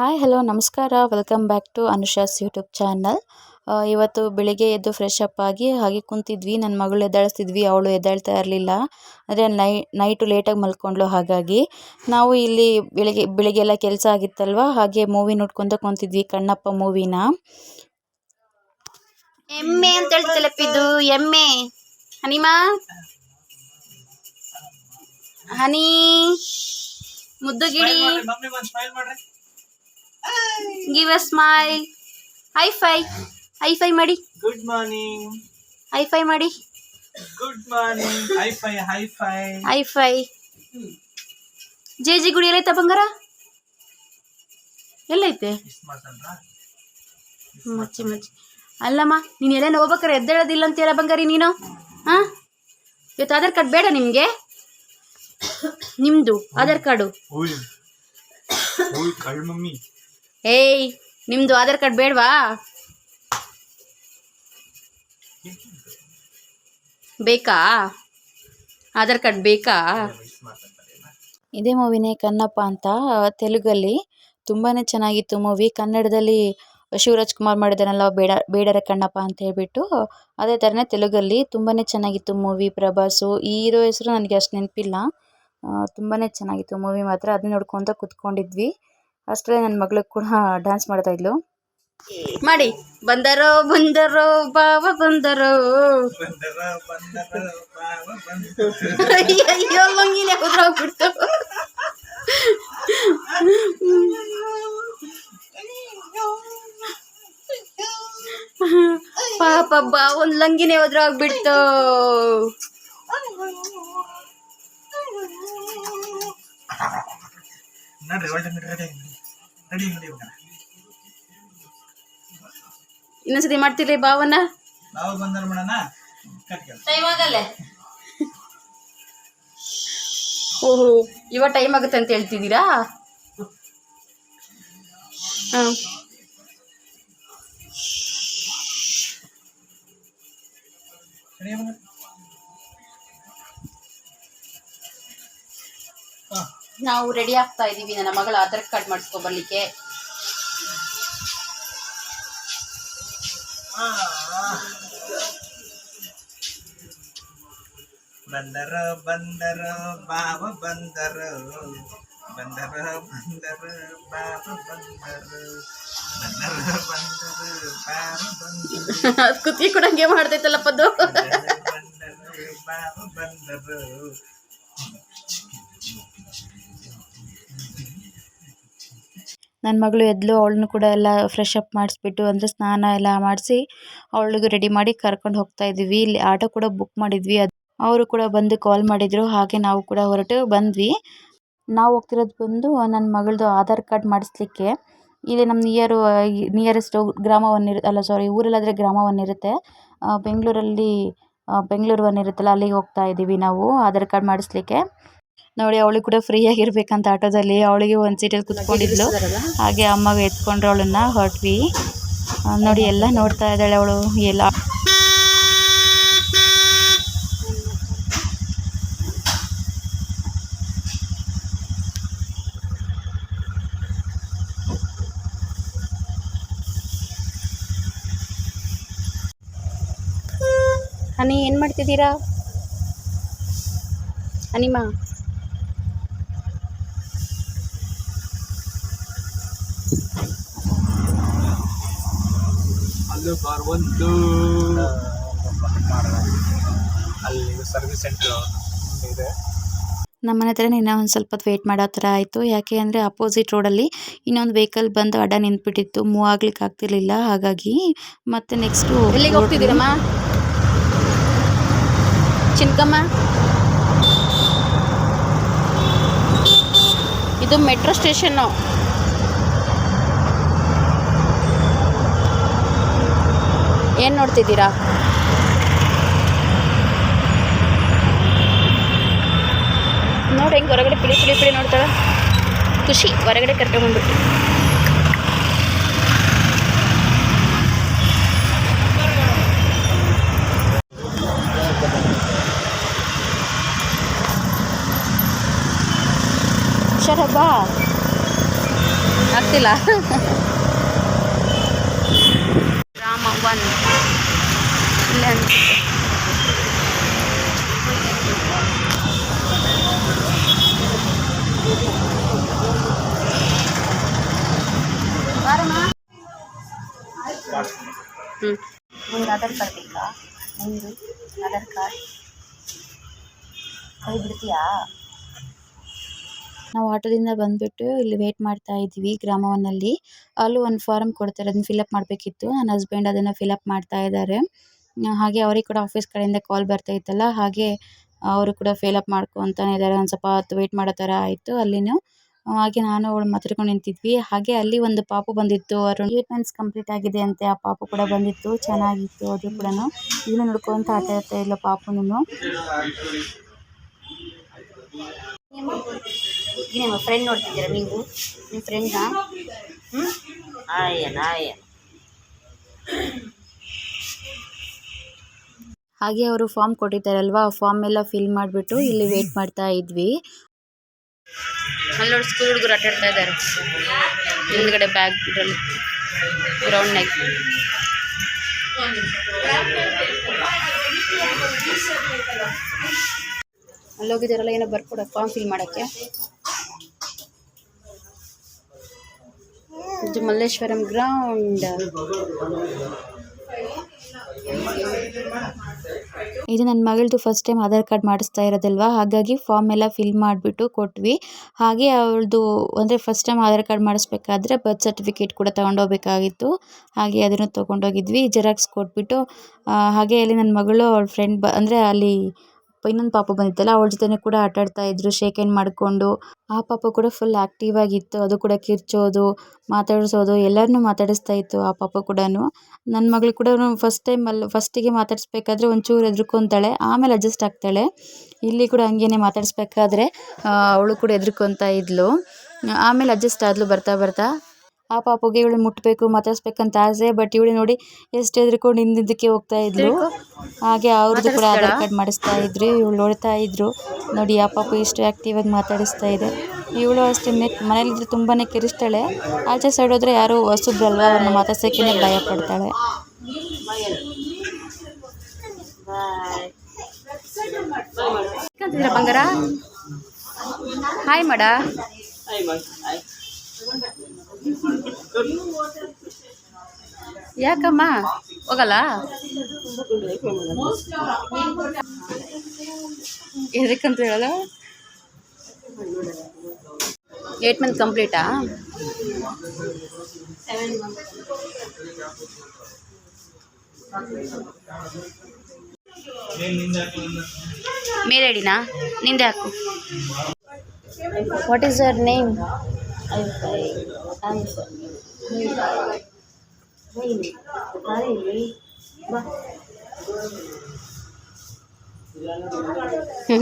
Hi hello ನಮಸ್ಕಾರ. Welcome back to Anusha's YouTube channel ಇವತ್ತು ಬೆಳಿಗ್ಗೆ ಎದ್ದು ಫ್ರೆಶ್ ಅಪ್ ಆಗಿ ಹಾಗೆ ಕುಂತಿದ್ವಿ. ನನ್ನ ಮಗಳು ಎದ್ದಾಳಿಸ್ತಿದ್ವಿ. ಅವಳು ಎದ್ದಾಳ್ತಾ ಇರಲಿಲ್ಲ. ಅಂದರೆ ನೈ ನೈಟು ಲೇಟಾಗಿ ಮಲ್ಕೊಂಡ್ಳು ಹಾಗಾಗಿ. ನಾವು ಇಲ್ಲಿ ಬೆಳಿಗ್ಗೆ ಬೆಳಿಗ್ಗೆ ಎಲ್ಲ ಕೆಲಸ ಆಗಿತ್ತಲ್ವ? ಹಾಗೆ ಮೂವಿ ನೋಡ್ಕೊಂತ ಕುಂತಿದ್ವಿ. ಕಣ್ಣಪ್ಪ ಮೂವಿನ ಎಮ್ಮೆ ಅಂತ ಹೇಳ್ತಲಪ್ಪಿದ್ದು ಎಮ್ಮೆ. ಹನಿಮಾ? ಹನಿ. ಮುದ್ದು give a my high five high five ಮಾಡಿ ಗುಡ್ ಮಾರ್ನಿಂಗ್ ಹೈ ಫೈ ಮಾಡಿ good morning high five high five high five J ಜಿ ಗುಡಿ ಎಲ್ಲೈತ ಬಂಗಾರ? ಎಲ್ಲೈತೆ? ಮಚ್ಚಿ ಮಚ್ಚಿ. ಅಲ್ಲಮ್ಮ ನೀನು ಎಲ್ಲೇನು ಹೋಗ್ಬೇಕಾರೆ ಎದ್ದೇಳೋದಿಲ್ಲ ಅಂತೀರ ಬಂಗಾರಿ ನೀನು? ಹಾಂ? ಇವತ್ತು ಆಧಾರ್ ಕಾರ್ಡ್ ಬೇಡ ನಿಮಗೆ? ನಿಮ್ಮದು ಆಧಾರ್ ಕಾರ್ಡು. ಏಯ್ ನಿಮ್ಮದು ಆಧಾರ್ ಕಾರ್ಡ್ ಬೇಡವಾ? ಬೇಕಾ? ಆಧಾರ್ ಕಾರ್ಡ್ ಬೇಕಾ? ಇದೇ ಮೂವಿನೇ ಕಣ್ಣಪ್ಪ ಅಂತ, ತೆಲುಗಲ್ಲಿ. ತುಂಬಾ ಚೆನ್ನಾಗಿತ್ತು ಮೂವಿ. ಕನ್ನಡದಲ್ಲಿ ಶಿವರಾಜ್ ಕುಮಾರ್ ಮಾಡಿದಾನಲ್ಲ ಬೇಡ, ಬೇಡರ ಕಣ್ಣಪ್ಪ ಅಂತ ಹೇಳ್ಬಿಟ್ಟು, ಅದೇ ಥರನೇ ತೆಲುಗಲ್ಲಿ ತುಂಬಾ ಚೆನ್ನಾಗಿತ್ತು ಮೂವಿ. ಪ್ರಭಾಸು, ಈ ಹೀರೋ ಹೆಸರು ನನಗೆ ಅಷ್ಟು ನೆನಪಿಲ್ಲ. ತುಂಬಾ ಚೆನ್ನಾಗಿತ್ತು ಮೂವಿ ಮಾತ್ರ. ಅದನ್ನ ನೋಡ್ಕೊತ ಕುತ್ಕೊಂಡಿದ್ವಿ. ಅಷ್ಟರಲ್ಲೇ ನನ್ನ ಮಗಳು ಕೂಡ ಡ್ಯಾನ್ಸ್ ಮಾಡ್ತಾ ಇದ್ಲು. ಮಾಡಿ. ಬಂದರೋ ಬಂದರೋ ಬಾವ ಬಂದರೋ. ಬಂದರ ಬಂದರ ಬಾವ ಬಂದರ ಅಯ್ಯೋ ಲಂಗಿಲೆ ಉದ್ರೋಗ್ಬಿಡ್ತು. ಪಾಪ ಬಾ ಒಂದ್ ಲಂಗಿನೇ ಉದ್ರೋಗ್ಬಿಡ್ತು. ನಡ್ರಿ. ಇನ್ನೊಂದ್ಸತಿ ಮಾಡ್ತೀರಿ ಬಾವನ್ನ ಬಂದರ ಮಾಡೋಣ? ಟೈಮ್ ಆಗಲ್ಲೇ? ಓಹೋ ಇವ ಟೈಮ್ ಆಗುತ್ತೆ ಅಂತ ಹೇಳ್ತಿದ್ದೀರಾ? ಹಾಂ. ರೆಡಿ ನಾವು ರೆಡಿ ಆಗ್ತಾ ಇದ್ದೀವಿ. ನನ್ನ ಮಗಳ ಆಧಾರ್ ಕಾರ್ಡ್ ಮಾಡಿಸ್ಕೊಬರ್ಲಿಕ್ಕೆ. ಬಂದರ ಬಂದರ ಬಾಬ ಬಂದರ. ಬಂದರ ಬಂದರ ಬಾಬ ಬಂದರ. ಬಂದರ ಬಂದರ ಬಾಬ ಬಂದರ. ಅದು ಕುತ್ತಿ ಕೊಡಂಗೆ ಮಾಡ್ತೈತಲ್ಲಪ್ಪ ಅದು ಬಂದರ ಬಾಬ ಬಂದರ. ನನ್ನ ಮಗಳು ಎದ್ಲು ಅವಳನ್ನು ಕೂಡ ಎಲ್ಲ ಫ್ರೆಶ್ ಅಪ್ ಮಾಡಿಸ್ಬಿಟ್ಟು ಅಂದರೆ ಸ್ನಾನ ಎಲ್ಲ ಮಾಡಿಸಿ ಅವಳಿಗೆ ರೆಡಿ ಮಾಡಿ ಕರ್ಕೊಂಡು ಹೋಗ್ತಾ ಇದ್ವಿ. ಇಲ್ಲಿ ಆಟೋ ಕೂಡ ಬುಕ್ ಮಾಡಿದ್ವಿ. ಅದು ಅವರು ಕೂಡ ಬಂದು ಕಾಲ್ ಮಾಡಿದರು. ಹಾಗೆ ನಾವು ಕೂಡ ಹೊರಟು ಬಂದ್ವಿ. ನಾವು ಹೋಗ್ತಿರೋದು ಬಂದು ನನ್ನ ಮಗಳದು ಆಧಾರ್ ಕಾರ್ಡ್ ಮಾಡಿಸ್ಲಿಕ್ಕೆ. ಇಲ್ಲಿ ನಮ್ಮ ನಿಯರು ನಿಯರೆಸ್ಟ್ ಗ್ರಾಮ ಒನ್ ಇರು ಅಲ್ಲ ಸಾರಿ ಊರಲ್ಲಾದರೆ ಗ್ರಾಮ ಒನ್ ಇರುತ್ತೆ ಬೆಂಗಳೂರಲ್ಲಿ ಬೆಂಗಳೂರು ಒನ್ ಇರುತ್ತಲ್ಲ ಅಲ್ಲಿಗೆ ಹೋಗ್ತಾ ಇದ್ದೀವಿ ನಾವು, ಆಧಾರ್ ಕಾರ್ಡ್ ಮಾಡಿಸ್ಲಿಕ್ಕೆ. ನೋಡಿ ಅವಳಿಗೆ ಕೂಡ ಫ್ರೀ ಆಗಿರ್ಬೇಕಂತ ಆಟೋದಲ್ಲಿ. ಅವಳಿಗೆ ಒಂದು ಸೀಟಲ್ಲಿ ಕುತ್ಕೊಂಡಿದ್ಲು. ಹಾಗೆ ಅಮ್ಮ ಎತ್ಕೊಂಡ್ರು ಅವಳನ್ನ, ಹೊರಟ್ವಿ. ನೋಡಿ, ಎಲ್ಲ ನೋಡ್ತಾ ಇದ್ದಾಳೆ ಅವಳು. ಎಲ್ಲ ಹನಿ, ಏನು ಮಾಡ್ತಿದ್ದೀರಾ? ಹನಿಮಾ? ಅಲ್ಲೂ ಕಾರ್ ಒಂದು. ಅಲ್ಲಿ ಸರ್ವಿಸ್ ಸೆಂಟರ್ ಇದೆ. ನಮ್ಮ ಮನೆ ಹತ್ರ ಇನ್ನೂ ಒಂದು ಸ್ವಲ್ಪ ಹೊತ್ತು ವೆಯ್ಟ್ ಮಾಡೋ ಥರ ಆಯಿತು. ಯಾಕೆ ಅಂದರೆ ಅಪೋಸಿಟ್ ರೋಡಲ್ಲಿ ಇನ್ನೊಂದು ವೆಹಿಕಲ್ ಬಂದು ಅಡ ನಿಂತ್ಬಿಟ್ಟಿತ್ತು. ಮೂವ್ ಆಗ್ಲಿಕ್ಕೆ ಆಗ್ತಿರ್ಲಿಲ್ಲ. ಹಾಗಾಗಿ ಮತ್ತೆ ನೆಕ್ಸ್ಟು ಎಲ್ಲಿಗೆ ಹೋಗ್ತಿದ್ದೀರಮ್ಮ? ಚಿನ್ಕಮ್ಮ? ಇದು ಮೆಟ್ರೋ ಸ್ಟೇಷನ್ನು ಏನು ನೋಡ್ತಿದ್ದೀರಾ? ನೋಡಿ ಹೆಂಗೆ ಹೊರಗಡೆ ಪಿಳಿ ಪಿಳಿ ಪಿಳಿ ನೋಡ್ತಾಳ. ಖುಷಿ ಹೊರಗಡೆ ಕರ್ಕೊಂಡ್ಬಂದ್ಬಿಟ್ಟು ಹುಷಾರ ಬಾ ಇಲ್ಲ ಅನ್ಸುತ್ತೆ ಹ್ಞೂ ನಿಮ್ಗೆ ಆಧಾರ್ ಕಾರ್ಡ್ ಬೇಕಾ? ನಿಮ್ಮದು ಆಧಾರ್ ಕಾರ್ಡ್. ಕೈ ಬಿಡ್ತೀಯಾ? ನಾವು ಆಟೋದಿಂದ ಬಂದುಬಿಟ್ಟು ಇಲ್ಲಿ ವೇಟ್ ಮಾಡ್ತಾ ಇದ್ವಿ ಗ್ರಾಮವನ್ನಲ್ಲಿ. ಅಲ್ಲೂ ಒಂದು ಫಾರ್ಮ್ ಕೊಡ್ತಾರೆ ಅದನ್ನ ಫಿಲಪ್ ಮಾಡಬೇಕಿತ್ತು. ನನ್ನ ಹಸ್ಬೆಂಡ್ ಅದನ್ನು ಫಿಲಪ್ ಮಾಡ್ತಾ ಇದ್ದಾರೆ. ಹಾಗೆ ಅವ್ರಿಗೆ ಕೂಡ ಆಫೀಸ್ ಕಡೆಯಿಂದ ಕಾಲ್ ಬರ್ತಾ ಇತ್ತಲ್ಲ, ಹಾಗೆ ಅವರು ಕೂಡ ಫಿಲಪ್ ಮಾಡ್ಕೊತಾನೆ ಇದ್ದಾರೆ. ಒಂದು ಸ್ವಲ್ಪ ಹೊತ್ತು ವೇಟ್ ಮಾಡೋ ಥರ ಆಯಿತು ಅಲ್ಲಿನೂ. ಹಾಗೆ ನಾನು ಅವಳು ಮಾತಾಡ್ಕೊಂಡು ನಿಂತಿದ್ವಿ. ಹಾಗೆ ಅಲ್ಲಿ ಒಂದು ಪಾಪು ಬಂದಿತ್ತು. ಅವರ ಏಟ್ ಕಂಪ್ಲೀಟ್ ಆಗಿದೆ ಅಂತೆ. ಆ ಪಾಪು ಕೂಡ ಬಂದಿತ್ತು. ಚೆನ್ನಾಗಿತ್ತು ಅದು ಕೂಡ ಇದನ್ನು ನೋಡ್ಕೊಂತ ಆಟ ಆಡ್ತಾ ಇಲ್ಲ ಪಾಪುನು. ನಿಮ್ಮ ಫ್ರೆಂಡ್ ನೋಡ್ತಿದ್ದೀರಾ ನೀವು? ನಿಮ್ಮ ಫ್ರೆಂಡ್ನ ಹ್ಞೂ ಆಯ್ಯನ ಆಯನ್ ಹಾಗೆ ಅವರು ಫಾರ್ಮ್ ಕೊಟ್ಟಿದ್ದಾರಲ್ವಾ, ಆ ಫಾರ್ಮ್ ಎಲ್ಲ ಫಿಲ್ ಮಾಡಿಬಿಟ್ಟು ಇಲ್ಲಿ ವೇಟ್ ಮಾಡ್ತಾ ಇದ್ವಿ. ಅಲ್ಲಿ ಸ್ಕೂಲ್ ಹುಡುಗರು ಆಟ ಆಡ್ತಾ ಇದ್ದಾರೆ. ಹಿಂದ್ಗಡೆ ಬ್ಯಾಗ್ ಗ್ರೌಂಡ್ ಗ್ರೌಂಡ್ನಾಗ ಅಲ್ಲಿ ಹೋಗಿದ್ದಾರಲ್ಲ ಏನೋ ಬರ್ಕೊಡ ಫಾರ್ಮ್ ಫಿಲ್ ಮಾಡೋಕ್ಕೆ. ಇದು ಮಲ್ಲೇಶ್ವರಂ ಗ್ರೌಂಡ್ ಇದು ನನ್ನ ಮಗಳದು ಫಸ್ಟ್ ಟೈಮ್ ಆಧಾರ್ ಕಾರ್ಡ್ ಮಾಡಿಸ್ತಾ ಇರೋದಲ್ವಾ? ಹಾಗಾಗಿ ಫಾರ್ಮ್ ಎಲ್ಲ ಫಿಲ್ ಮಾಡಿಬಿಟ್ಟು ಕೊಟ್ವಿ. ಹಾಗೆ ಅವಳದು ಅಂದರೆ ಫಸ್ಟ್ ಟೈಮ್ ಆಧಾರ್ ಕಾರ್ಡ್ ಮಾಡಿಸ್ಬೇಕಾದ್ರೆ ಬರ್ತ್ ಸರ್ಟಿಫಿಕೇಟ್ ಕೂಡ ತೊಗೊಂಡೋಗ್ಬೇಕಾಗಿತ್ತು. ಹಾಗೆ ಅದನ್ನು ತೊಗೊಂಡೋಗಿದ್ವಿ ಜೆರಾಕ್ಸ್ ಕೊಟ್ಬಿಟ್ಟು. ಹಾಗೆ ಅಲ್ಲಿ ನನ್ನ ಮಗಳು, ಅವಳ ಫ್ರೆಂಡ್ ಬ ಅಂದರೆ ಅಲ್ಲಿ ಇನ್ನೊಂದು ಪಾಪ ಬಂದಿತ್ತಲ್ಲ, ಅವಳ ಜೊತೆನೆ ಕೂಡ ಆಟ ಆಡ್ತಾ ಇದ್ರು ಶೇಕ್ ಹ್ಯಾಂಡ್ ಮಾಡಿಕೊಂಡು. ಆ ಪಾಪ ಕೂಡ ಫುಲ್ ಆ್ಯಕ್ಟಿವ್ ಆಗಿತ್ತು, ಅದು ಕೂಡ ಕಿರ್ಚೋದು, ಮಾತಾಡಿಸೋದು ಎಲ್ಲರನ್ನೂ ಮಾತಾಡಿಸ್ತಾ ಇತ್ತು ಆ ಪಾಪ ಕೂಡ ನನ್ನ ಮಗಳು ಕೂಡ ಫಸ್ಟ್ ಟೈಮ್ ಅಲ್ಲಿ ಫಸ್ಟಿಗೆ ಮಾತಾಡಿಸ್ಬೇಕಾದ್ರೆ ಒಂಚೂರು ಹೆದ್ರಿಕೊತಾಳೆ, ಆಮೇಲೆ ಅಡ್ಜಸ್ಟ್ ಆಗ್ತಾಳೆ. ಇಲ್ಲಿ ಕೂಡ ಹಂಗೇನೆ ಮಾತಾಡಿಸ್ಬೇಕಾದ್ರೆ ಅವಳು ಕೂಡ ಹೆದ್ರ್ಕೊತಾ ಇದ್ಲು. ಆಮೇಲೆ ಅಡ್ಜಸ್ಟ್ ಆದ್ಲು ಬರ್ತಾ ಬರ್ತಾ. ಆ ಪಾಪುಗೆ ಇವಳು ಮುಟ್ಟಬೇಕು ಮಾತಾಡಿಸ್ಬೇಕಂತ ಆಸೆ ಬಟ್ ಇವಳು ನೋಡಿ ಎಷ್ಟು ಹೆದರ್ಕೊಂಡು ಹಿಂದಿದ್ದಕ್ಕೆ ಹೋಗ್ತಾ ಇದ್ರು ಹಾಗೆ ಅವ್ರದ್ದು ಕೂಡ ಆಧಾರ್ ಕಾರ್ಡ್ ಮಾಡಿಸ್ತಾ ಇದ್ರು ಇವಳು ನೋಡ್ತಾ ಇದ್ರು. ನೋಡಿ ಆ ಪಾಪು ಇಷ್ಟು ಆ್ಯಕ್ಟಿವ್ ಆಗಿ ಮಾತಾಡಿಸ್ತಾ ಇದೆ. ಇವಳು ಅಷ್ಟೇ ಮನೇಲಿದ್ರೆ ತುಂಬಾ ಕಿರಿಸ್ತಾಳೆ ಆಚೆ ಸೈಡ್ ಹೋದ್ರೆ ಯಾರು ಹೊಸಬ್ರಲ್ವ ಅವ್ರನ್ನ ಮಾತಾಡ್ಸೋಕ್ಕೇ ಭಯ ಪಡ್ತಾಳೆ. ಬಂಗಾರ? ಹಾಯ್ ಮಾಡ. ಯಾಕಮ್ಮ? ಹೋಗಲ್ಲ? ಎದಕ್ಕಂತ ಹೇಳಲ್ಲ? ಏಟ್ ಮಂತ್ ಕಂಪ್ಲೀಟಾ ಮೇಲೆ ಐಡಿನಾ ನಿಂದೆ ಹಾಕು. ವಾಟ್ ಈಸ್ ಯರ್ ನೇಮ್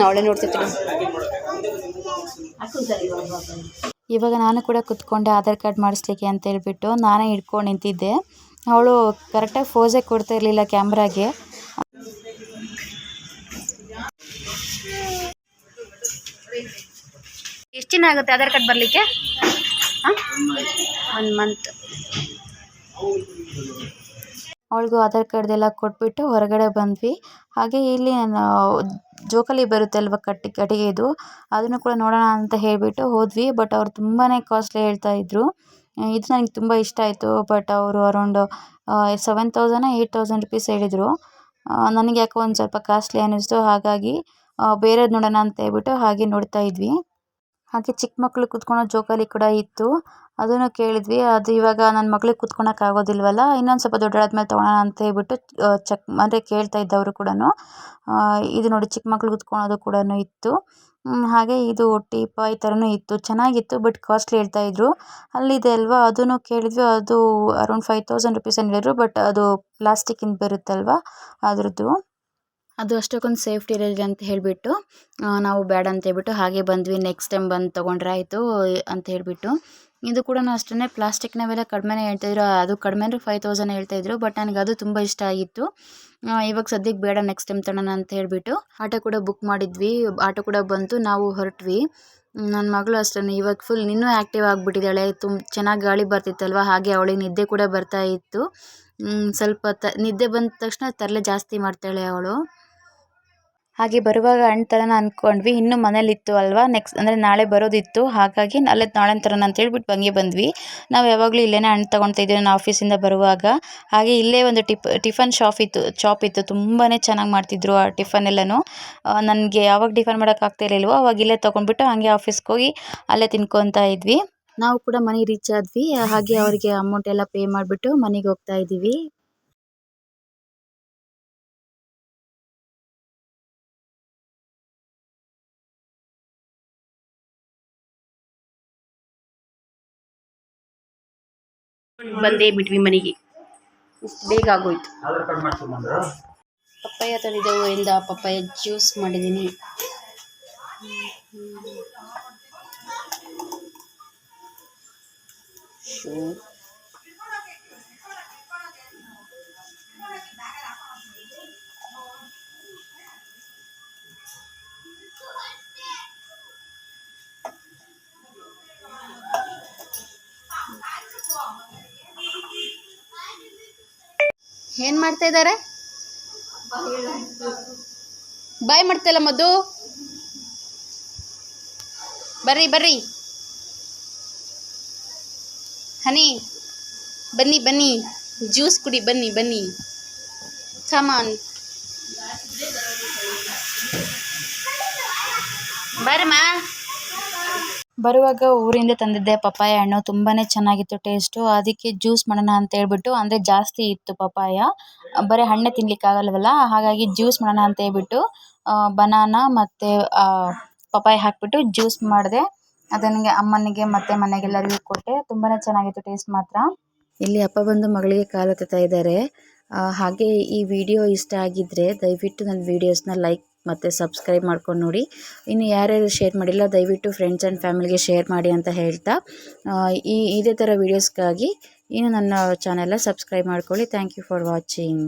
ಅವಳೇ ನೋಡ್ತಿರ್ತೀನಿ ಇವಾಗ ನಾನು ಕೂಡ ಕುತ್ಕೊಂಡೆ ಆಧಾರ್ ಕಾರ್ಡ್ ಮಾಡಿಸ್ಲಿಕ್ಕೆ ಅಂತ ಹೇಳ್ಬಿಟ್ಟು ನಾನೇ ಹಿಡ್ಕೊಂಡು ನಿಂತಿದ್ದೆ. ಅವಳು ಕರೆಕ್ಟಾಗಿ ಫೋಸೇ ಕೊಡ್ತಾ ಇರಲಿಲ್ಲ ಕ್ಯಾಮ್ರಾಗೆ. ಎಷ್ಟು ದಿನ ಆಗುತ್ತೆ ಆಧಾರ್ ಕಾರ್ಡ್ ಬರಲಿಕ್ಕೆ? ಹಾಂ ಒನ್ ಮಂತ್ ಅವಳಿಗೂ ಆಧಾರ್ ಕಾರ್ಡ್ದೆಲ್ಲ ಕೊಟ್ಬಿಟ್ಟು ಹೊರಗಡೆ ಬಂದ್ವಿ. ಹಾಗೆ ಇಲ್ಲಿ ಜೋಕಾಲಿ ಬರುತ್ತೆ ಅಲ್ವಾ ಕಟ್ಟಿ ಕಟ್ಟಿಗೆದು ಅದನ್ನು ಕೂಡ ನೋಡೋಣ ಅಂತ ಹೇಳಿಬಿಟ್ಟು ಹೋದ್ವಿ. ಬಟ್ ಅವ್ರು ತುಂಬಾ ಕಾಸ್ಟ್ಲಿ ಹೇಳ್ತಾ ಇದ್ರು. ಇದು ನನಗೆ ತುಂಬ ಇಷ್ಟ ಆಯಿತು. ಬಟ್ ಅವರು around seven thousand eight thousand rupees ಹೇಳಿದರು. ನನಗೆ ಯಾಕೋ ಒಂದು ಸ್ವಲ್ಪ ಕಾಸ್ಟ್ಲಿ ಅನ್ನಿಸ್ತು. ಹಾಗಾಗಿ ಬೇರೆದು ನೋಡೋಣ ಅಂತ ಹೇಳ್ಬಿಟ್ಟು ಹಾಗೆ ನೋಡ್ತಾ ಇದ್ವಿ. ಹಾಗೆ ಚಿಕ್ಕ ಮಕ್ಕಳು ಕೂತ್ಕೊಳೋ ಜೋಕಾಲಿ ಕೂಡ ಇತ್ತು. ಅದನ್ನು ಕೇಳಿದ್ವಿ. ಅದು ಇವಾಗ ನನ್ನ ಮಗಳಿಗೆ ಕುತ್ಕೊಳಕ್ಕೆ ಆಗೋದಿಲ್ವಲ್ಲ, ಇನ್ನೊಂದು ಸ್ವಲ್ಪ ದೊಡ್ಡಳಾದ್ಮೇಲೆ ತೊಗೊಳ್ಳೋಣ ಅಂತ ಹೇಳ್ಬಿಟ್ಟು ಚೆಕ್ ಅಂದರೆ ಕೇಳ್ತಾ ಇದ್ದವರು ಕೂಡ ಇದು ನೋಡಿ ಚಿಕ್ಕ ಮಕ್ಳು ಕುತ್ಕೊಳೋದು ಕೂಡ ಇತ್ತು. ಹಾಗೆ ಇದು ಟೀಪಾಯ್ ಥರನೂ ಇತ್ತು. ಚೆನ್ನಾಗಿತ್ತು, ಬಟ್ ಕಾಸ್ಟ್ಲಿ ಹೇಳ್ತಾ ಇದ್ರು. ಅಲ್ಲಿದೆ ಅಲ್ವಾ? ಅದನ್ನು ಕೇಳಿದ್ವಿ. ಅದು ಅರೌಂಡ್ ಫೈವ್ ತೌಸಂಡ್ ರುಪೀಸ್ ಅಂದಿದ್ರು ಬಟ್ ಅದು ಪ್ಲಾಸ್ಟಿಕ್ಕಿಂದು ಬರುತ್ತಲ್ವಾ ಅದ್ರದ್ದು? ಅದು ಅಷ್ಟಕ್ಕೊಂದು ಸೇಫ್ಟಿ ಇರಲಿ ಅಂತ ಹೇಳಿಬಿಟ್ಟು ನಾವು ಬೇಡ ಅಂತ ಹೇಳ್ಬಿಟ್ಟು ಹಾಗೆ ಬಂದ್ವಿ. ನೆಕ್ಸ್ಟ್ ಟೈಮ್ ಬಂದು ತೊಗೊಂಡ್ರೆ ಆಯಿತು ಅಂತ ಹೇಳಿಬಿಟ್ಟು. ಇದು ಕೂಡ ಅಷ್ಟೇ ಪ್ಲಾಸ್ಟಿಕ್ನವೆಲ್ಲ ಕಡಿಮೆನೇ ಹೇಳ್ತಾಯಿದ್ರು ಅದು ಕಡಿಮೆ ಅಂದರೆ ಫೈವ್ ತೌಸಂಡ್ ಹೇಳ್ತಾಯಿದ್ರು ಬಟ್ ನನಗೆ ಅದು ತುಂಬ ಇಷ್ಟ ಆಗಿತ್ತು. ಇವಾಗ ಸದ್ಯಕ್ಕೆ ಬೇಡ ನೆಕ್ಸ್ಟ್ ಟೈಮ್ ತಗೊಳ್ಳೋಣ ಅಂತ ಹೇಳಿಬಿಟ್ಟು ಆಟೋ ಕೂಡ ಬುಕ್ ಮಾಡಿದ್ವಿ. ಆಟೋ ಕೂಡ ಬಂತು, ನಾವು ಹೊರಟ್ವಿ. ನನ್ನ ಮಗಳು ಅಷ್ಟೇ ಇವಾಗ ಫುಲ್ ಇನ್ನೂ ಆ್ಯಕ್ಟಿವ್ ಆಗಿಬಿಟ್ಟಿದ್ದಾಳೆ. ತುಂಬ ಚೆನ್ನಾಗಿ ಗಾಳಿ ಬರ್ತಿತ್ತಲ್ವ? ಹಾಗೆ ಅವಳಿಗೆ ನಿದ್ದೆ ಕೂಡ ಬರ್ತಾ ಇತ್ತು. ಸ್ವಲ್ಪ ತ, ನಿದ್ದೆ ಬಂದ ತಕ್ಷಣ ತರಲೆ ಜಾಸ್ತಿ ಮಾಡ್ತಾಳೆ ಅವಳು. ಹಾಗೆ ಬರುವಾಗ ಹಣ್ಣು ಅನ್ಕೊಂಡ್ವಿ ಅಂದ್ಕೊಂಡ್ವಿ ಇನ್ನೂ ಮನೇಲಿತ್ತು ಅಲ್ವಾ? ನೆಕ್ಸ್ಟ್ ಅಂದರೆ ನಾಳೆ ಬರೋದಿತ್ತು. ಹಾಗಾಗಿ ಅಲ್ಲೇ ನಾಳೆ ತರೋಣ ಅಂತ ಹೇಳ್ಬಿಟ್ಟು ಹಂಗೆ ಬಂದ್ವಿ. ನಾವು ಯಾವಾಗಲೂ ಇಲ್ಲೇ ಹಣ್ಣು ತೊಗೊಳ್ತಾ ಇದ್ದೀವಿ ನಾನು ಆಫೀಸಿಂದ ಬರುವಾಗ. ಹಾಗೆ ಇಲ್ಲೇ ಒಂದು ಟಿಪ್, ಟಿಫನ್ ಶಾಪ್ ಇತ್ತು ಶಾಪ್ ಇತ್ತು. ತುಂಬಾ ಚೆನ್ನಾಗಿ ಮಾಡ್ತಿದ್ರು ಆ ಟಿಫನ್ ಎಲ್ಲನೂ. ನನಗೆ ಯಾವಾಗ ಟಿಫನ್ ಮಾಡೋಕ್ಕಾಗ್ತಿರ್ಲಿಲ್ವೋ ಅವಾಗ ಇಲ್ಲೇ ತೊಗೊಂಡ್ಬಿಟ್ಟು ಹಾಗೆ ಆಫೀಸ್ಗೆ ಹೋಗಿ ಅಲ್ಲೇ ತಿನ್ಕೊತಾ ಇದ್ವಿ. ನಾವು ಕೂಡ ಮನೆಗೆ ರೀಚ್ ಆದ್ವಿ. ಹಾಗೆ ಅವರಿಗೆ ಅಮೌಂಟ್ ಎಲ್ಲ ಪೇ ಮಾಡಿಬಿಟ್ಟು ಮನೆಗೆ ಹೋಗ್ತಾ ಇದ್ದೀವಿ. ಬಂದೇ ಬಿಟ್ವಿ ಮನೆಗೆ. ಇಷ್ಟು ಬೇಗ ಆಗೋಯ್ತು. ಪಪ್ಪಾಯ ತಂದಿದ್ದೆವು ಇಂದ ಪಪ್ಪಾಯ ಜ್ಯೂಸ್ ಮಾಡಿದ್ದೀನಿ. ಶೂ. ಏನ್ ಮಾಡ್ತಾ ಇದ್ದಾರೆ ಬಾಯ್ ಮಾಡ್ತಲ್ಲ ಮದ್ದು ಬರ್ರಿ ಬರ್ರಿ. ಹನಿ, ಬನ್ನಿ ಬನ್ನಿ. ಜ್ಯೂಸ್ ಕುಡಿ, ಬನ್ನಿ ಬನ್ನಿ. ಕಮಾನ್ ಬರ್ರಮ್ಮ ಬರುವಾಗ ಊರಿಂದ ತಂದಿದ್ದೆ ಪಪ್ಪಾಯ ಹಣ್ಣು. ತುಂಬಾ ಚೆನ್ನಾಗಿತ್ತು ಟೇಸ್ಟು ಅದಕ್ಕೆ ಜ್ಯೂಸ್ ಮಾಡೋಣ ಅಂತ ಹೇಳ್ಬಿಟ್ಟು, ಅಂದರೆ ಜಾಸ್ತಿ ಇತ್ತು ಪಪ್ಪಾಯ. ಬರೀ ಹಣ್ಣೇ ತಿನ್ನಲಿಕ್ಕಾಗಲ್ವಲ್ಲ ಹಾಗಾಗಿ ಜ್ಯೂಸ್ ಮಾಡೋಣ ಅಂತ ಹೇಳ್ಬಿಟ್ಟು ಬನಾನ ಮತ್ತು ಪಪ್ಪಾಯ ಹಾಕಿಬಿಟ್ಟು ಜ್ಯೂಸ್ ಮಾಡಿದೆ. ಅದನಿಗೆ ಅಮ್ಮನಿಗೆ ಮತ್ತು ಮನೆಗೆಲ್ಲರಿಗೂ ಕೊಟ್ಟೆ. ತುಂಬಾ ಚೆನ್ನಾಗಿತ್ತು ಟೇಸ್ಟ್ ಮಾತ್ರ. ಇಲ್ಲಿ ಅಪ್ಪ ಬಂದು ಮಗಳಿಗೆ ಕಾಲು ಇದ್ದಾರೆ. ಹಾಗೆ ಈ ವಿಡಿಯೋ ಇಷ್ಟ ಆಗಿದ್ದರೆ ದಯವಿಟ್ಟು ನನ್ನ ವೀಡಿಯೋಸ್ನ ಲೈಕ್ ಮತ್ತು ಸಬ್ಸ್ಕ್ರೈಬ್ ಮಾಡ್ಕೊಂಡು ನೋಡಿ. ಇನ್ನು ಯಾರ್ಯಾರು ಶೇರ್ ಮಾಡಿಲ್ಲ, ದಯವಿಟ್ಟು ಫ್ರೆಂಡ್ಸ್ ಆ್ಯಂಡ್ ಫ್ಯಾಮಿಲಿಗೆ ಶೇರ್ ಮಾಡಿ ಅಂತ ಹೇಳ್ತಾ. ಈ, ಇದೇ ಥರ ವೀಡಿಯೋಸ್ಗಾಗಿ ಇನ್ನು ನನ್ನ ಚಾನೆಲ್ನ ಸಬ್ಸ್ಕ್ರೈಬ್ ಮಾಡ್ಕೊಳ್ಳಿ. Thank you for watching